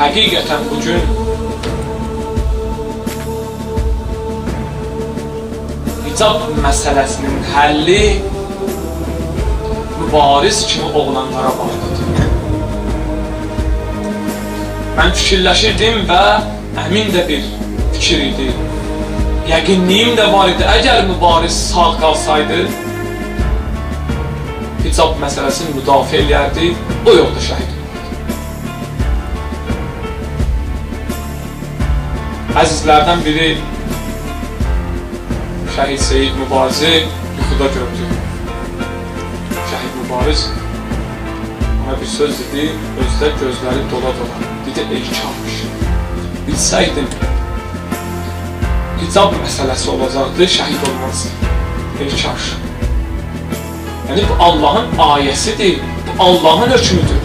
həqiqətən bu gün hicab məsələsinin həlli mübariz kimi oğlanlara bağlıdır. Mən fikirləşirdim və əmin də bir fikir idi. Yəqinliyim də var idi. Əgər mübariz sağ qalsaydı, hicab məsələsini müdafiə eləyərdi, o yolda şəhid Əzizlərdən biri Şəhid Seyid Mübarizi yuxuda gördü. Şəhid Mübariz ona bir söz dedi, özdə gözləri dola-dola. Dedi, ey kafir, bilsəydin, hicab məsələsi olacaqdı, şəhid olmazdı. Ey kafir. Yəni, bu Allahın ayəsidir, bu Allahın hökmüdür.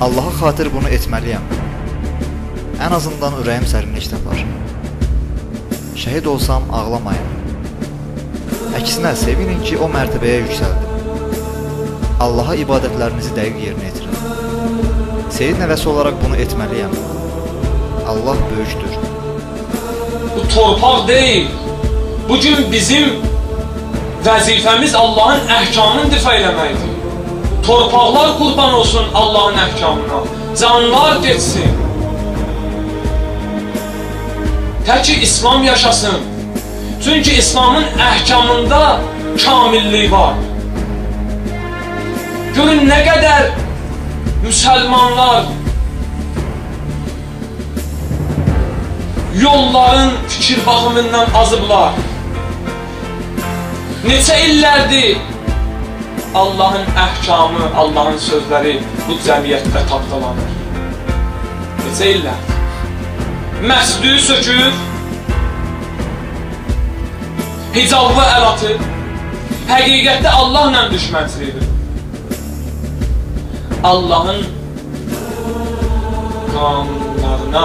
Allaha xatir bunu etməliyəm. Ən azından ürəyim sərinlik tapar. Şəhid olsam ağlamayın. Əksinə sevinin ki, o mərtəbəyə yüksəldim. Allaha ibadətlərinizi dəqiq yerinə yetirin. Seyid nəvəsi olaraq bunu etməliyəm. Allah böyükdür. Bu torpaq deyil. Bugün bizim vəzifəmiz Allahın əhkamını difa eləməkdir. Torpaqlar qurban olsun Allahın əhkamına. Canlar geçsin. Təki İslam yaşasın. Çünki İslamın əhkamında kamillik var. Görün nə qədər müsəlmanlar yolların fikir baxımından azıblar. Neçə illərdir Allahın əhkamı, Allahın sözləri bu cəmiyyətdə tapdalanır. Neçə illərdir. Məsdüyü sökür, hicabı əl atır, həqiqətdə Allahla düşmənçilidir. Allahın qanunlarına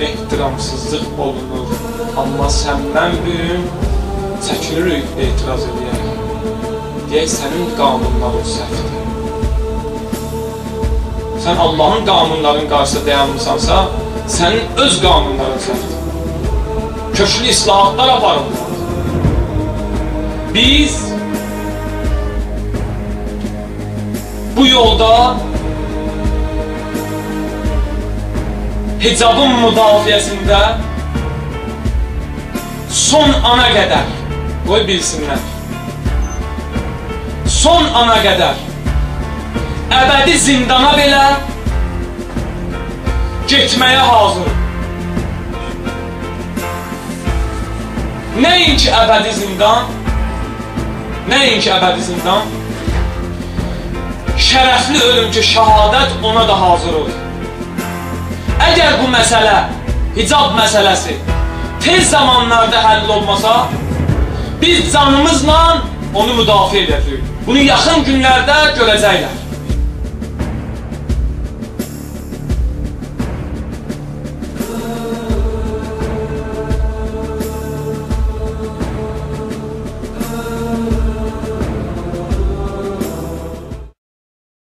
ehtiramsızlıq olunur. Amma səndən bir gün çəkilirik etiraz edəyək. Deyək, sənin qanunların səhvdir. Sən Allahın qanunlarının qarşısında dayanmısansa, sənin öz qanunların səhvdir. Köklü islahatlar aparılır. Biz bu yolda hicabın müdafiəsində son ana qədər qoy bilsinlər. Son ana qədər əbədi zindana belə getməyə hazırım. Nəinki əbədi zindan, nəinki əbədi zindan, şərəfli ölüm ki, şəhadət ona da hazır olur. Əgər bu məsələ, hicab məsələsi tez zamanlarda həll olmasa, biz canımızla onu müdafiə edəcəyik. Bunu yaxın günlərdə görəcəklər.